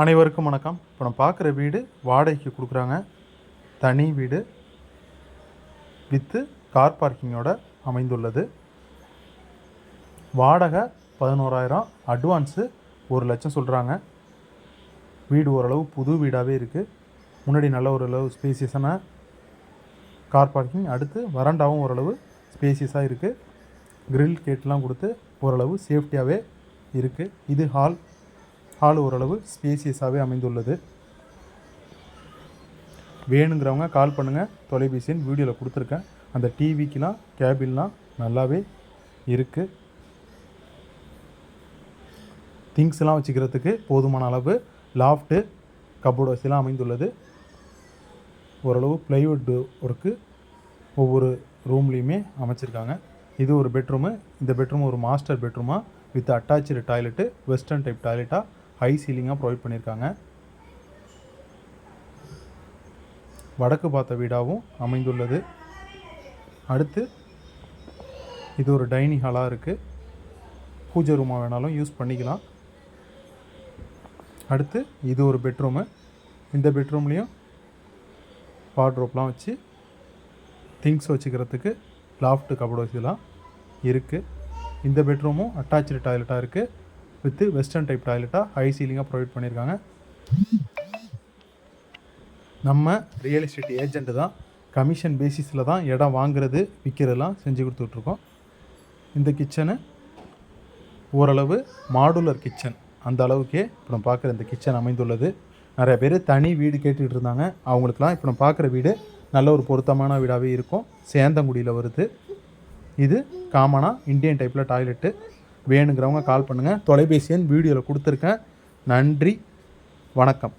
அனைவருக்கும் வணக்கம். இப்போ நம்ம பார்க்குற வீடு வாடகைக்கு கொடுக்குறாங்க. தனி வீடு வித்து கார் பார்க்கிங்கோட அமைந்துள்ளது. வாடகை பதினோராயிரம் அட்வான்ஸு ஒரு லட்சம் சொல்கிறாங்க வீடு ஓரளவு புது வீடாகவே இருக்குது முன்னாடி நல்ல ஓரளவு ஸ்பேசியஸான கார் பார்க்கிங் அடுத்து வராண்டாவும் ஓரளவு ஸ்பேசியஸாக இருக்குது கிரில் கேட்லாம் கொடுத்து ஓரளவு சேஃப்டியாகவே இருக்குது இது ஹால் ஹால் ஓரளவு ஸ்பேசியஸாகவே அமைந்துள்ளது. வேணுங்கிறவங்க கால் பண்ணுங்கள் தொலைபேசின்னு வீடியோவில் கொடுத்துருக்கேன். அந்த டிவிக்கெலாம் கேபின்லாம் நல்லாவே இருக்குது திங்ஸ்லாம் வச்சுக்கிறதுக்கு போதுமான அளவு லாஃப்ட்டு கபோர்டு வசதிலாம் அமைந்துள்ளது. ஓரளவு ப்ளைவுட் ஒர்க்கு ஒவ்வொரு ரூம்லேயுமே அமைச்சிருக்காங்க. இது ஒரு பெட்ரூமு இந்த பெட்ரூம் ஒரு master பெட்ரூமாக with attach toilet western type டாய்லெட்டாக high சீலிங்காக ப்ரொவைட் பண்ணியிருக்காங்க. வடக்கு பார்த்த வீடாகவும் அமைந்துள்ளது. அடுத்து இது ஒரு டைனிங் ஹாலாக இருக்குது பூஜை ரூமாக வேணாலும் யூஸ் பண்ணிக்கலாம். அடுத்து இது ஒரு பெட்ரூமு இந்த பெட்ரூம்லேயும் வார்ட்ரோப்லாம் வச்சு திங்ஸ் வச்சுக்கிறதுக்கு லாஃப்ட் கபோர்டு வசதிலாம் இருக்குது இந்த பெட்ரூமும் அட்டாச்சு டாய்லெட்டாக இருக்குது வித்து வெஸ்டர்ன் டைப் டாய்லெட்டாக ஹை சீலிங்காக ப்ரொவைட் பண்ணியிருக்காங்க. நம்ம ரியல் எஸ்டேட் ஏஜென்ட் தான் கமிஷன் பேசிஸில் தான் இடம் வாங்குறது விற்கிறதெல்லாம் செஞ்சு கொடுத்துட்ருக்கோம். இந்த கிச்சனு ஓரளவு மாடுலர் கிச்சன் அந்த அளவுக்கே இப்போ நம்ம பார்க்குற இந்த கிச்சன் அமைந்துள்ளது. நிறைய பேர் தனி வீடு கேட்டுக்கிட்டு இருந்தாங்க. அவங்களுக்குலாம் இப்போ நம்ம பார்க்குற வீடு நல்ல ஒரு பொருத்தமான வீடாகவே இருக்கும். சேந்தங்குடியில் வருது. இது காமனாக இந்தியன் டைப்பில் டாய்லெட்டு வேணுங்கிறவங்க கால் பண்ணுங்கள் தொலைபேசி எண் வீடியோவில் கொடுத்துருக்கேன். நன்றி. வணக்கம்.